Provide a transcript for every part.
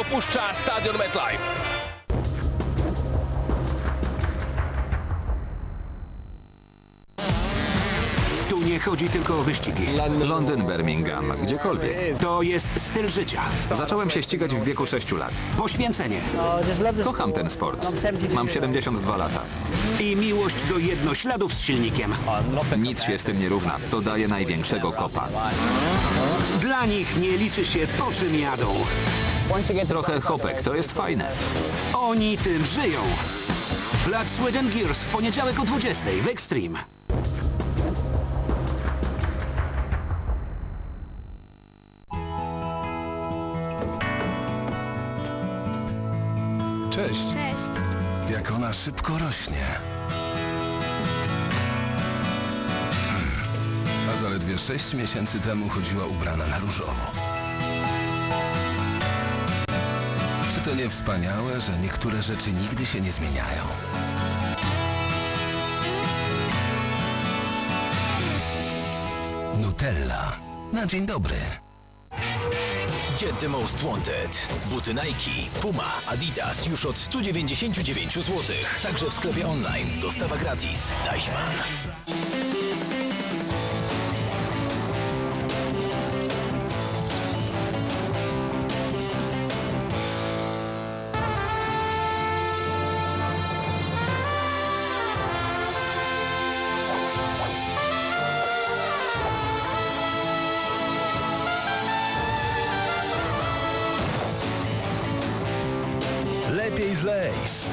opuszcza stadion MetLife. Tu nie chodzi tylko o wyścigi. Londyn, Birmingham, gdziekolwiek. To jest styl życia. Zacząłem się ścigać w wieku 6 lat. Poświęcenie Kocham ten sport. Mam 72 lata. i miłość do jednośladów z silnikiem. Nic się z tym nie równa. To daje największego kopa. Dla nich nie liczy się po czym jadą. Trochę hopek, to jest fajne. Oni tym żyją. Black Sweden Gears w poniedziałek o 20 w Extreme. Cześć. Cześć. Jak ona szybko rośnie. Hmm. A zaledwie sześć miesięcy temu chodziła ubrana na różowo. Czy to nie wspaniałe, że niektóre rzeczy nigdy się nie zmieniają? Nutella. Na dzień dobry. Get the most wanted. Buty Nike, Puma, Adidas już od 199 zł. Także w sklepie online. Dostawa gratis. Deichmann. Lepiej z Lays.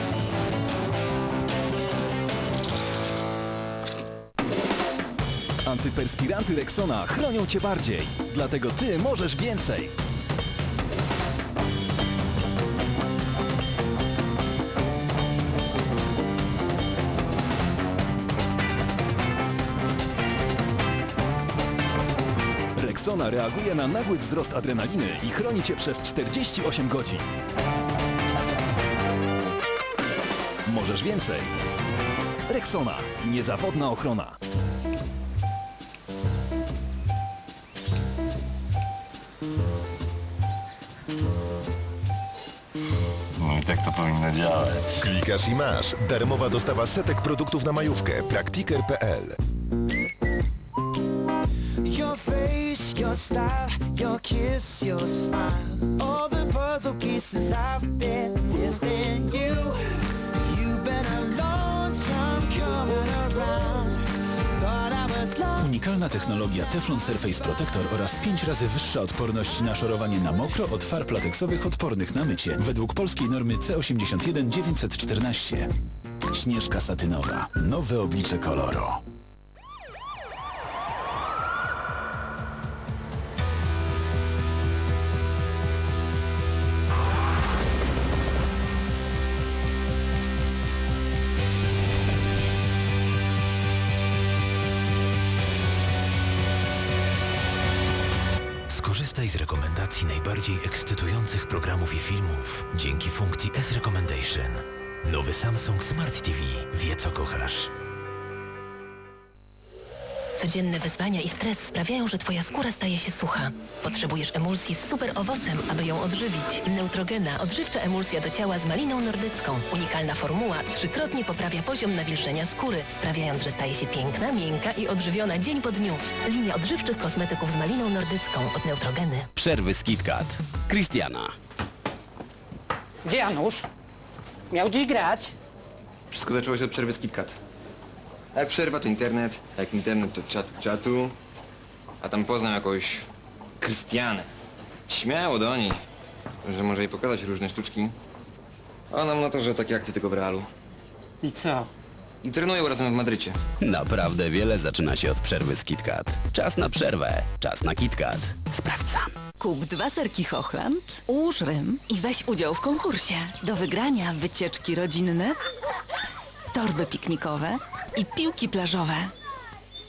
Antyperspiranty Rexona chronią Cię bardziej, dlatego Ty możesz więcej. Rexona reaguje na nagły wzrost adrenaliny i chroni Cię przez 48 godzin. Możesz więcej. Rexona. Niezawodna ochrona. No i tak to powinno działać. Klikasz i masz. Darmowa dostawa setek produktów na majówkę. Praktiker.pl Your face, your style, your kiss, your smile. All the puzzle pieces I've been you. Unikalna technologia Teflon Surface Protector oraz 5 razy wyższa odporność na szorowanie na mokro od farb lateksowych odpornych na mycie. Według polskiej normy C81 914. Śnieżka satynowa. Nowe oblicze koloru. Skorzystaj z rekomendacji najbardziej ekscytujących programów i filmów dzięki funkcji S-Recommendation. Nowy Samsung Smart TV wie co kochasz. Codzienne wyzwania i stres sprawiają, że twoja skóra staje się sucha. Potrzebujesz emulsji z super owocem, aby ją odżywić. Neutrogena, odżywcza emulsja do ciała z maliną nordycką. Unikalna formuła trzykrotnie poprawia poziom nawilżenia skóry, sprawiając, że staje się piękna, miękka i odżywiona dzień po dniu. Linia odżywczych kosmetyków z maliną nordycką od Neutrogeny. Przerwy z KitKat. Christiana. Gdzie Janusz? Miał dziś grać. Wszystko zaczęło się od przerwy z KitKat. Jak przerwa to internet, a jak internet to czat czatu, a tam poznał jakąś Krystianę. Śmiało do niej, że może jej pokazać różne sztuczki. A ona mu na to, że takie akcje tylko w realu. I co? I trenują razem w Madrycie. Naprawdę wiele zaczyna się od przerwy z KitKat. Czas na przerwę. Czas na KitKat. Sprawdzam. Kup dwa serki Hochland, ułóż rym i weź udział w konkursie. Do wygrania wycieczki rodzinne, torby piknikowe i piłki plażowe.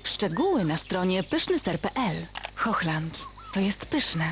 Szczegóły na stronie pysznyser.pl. Hochland to jest pyszne.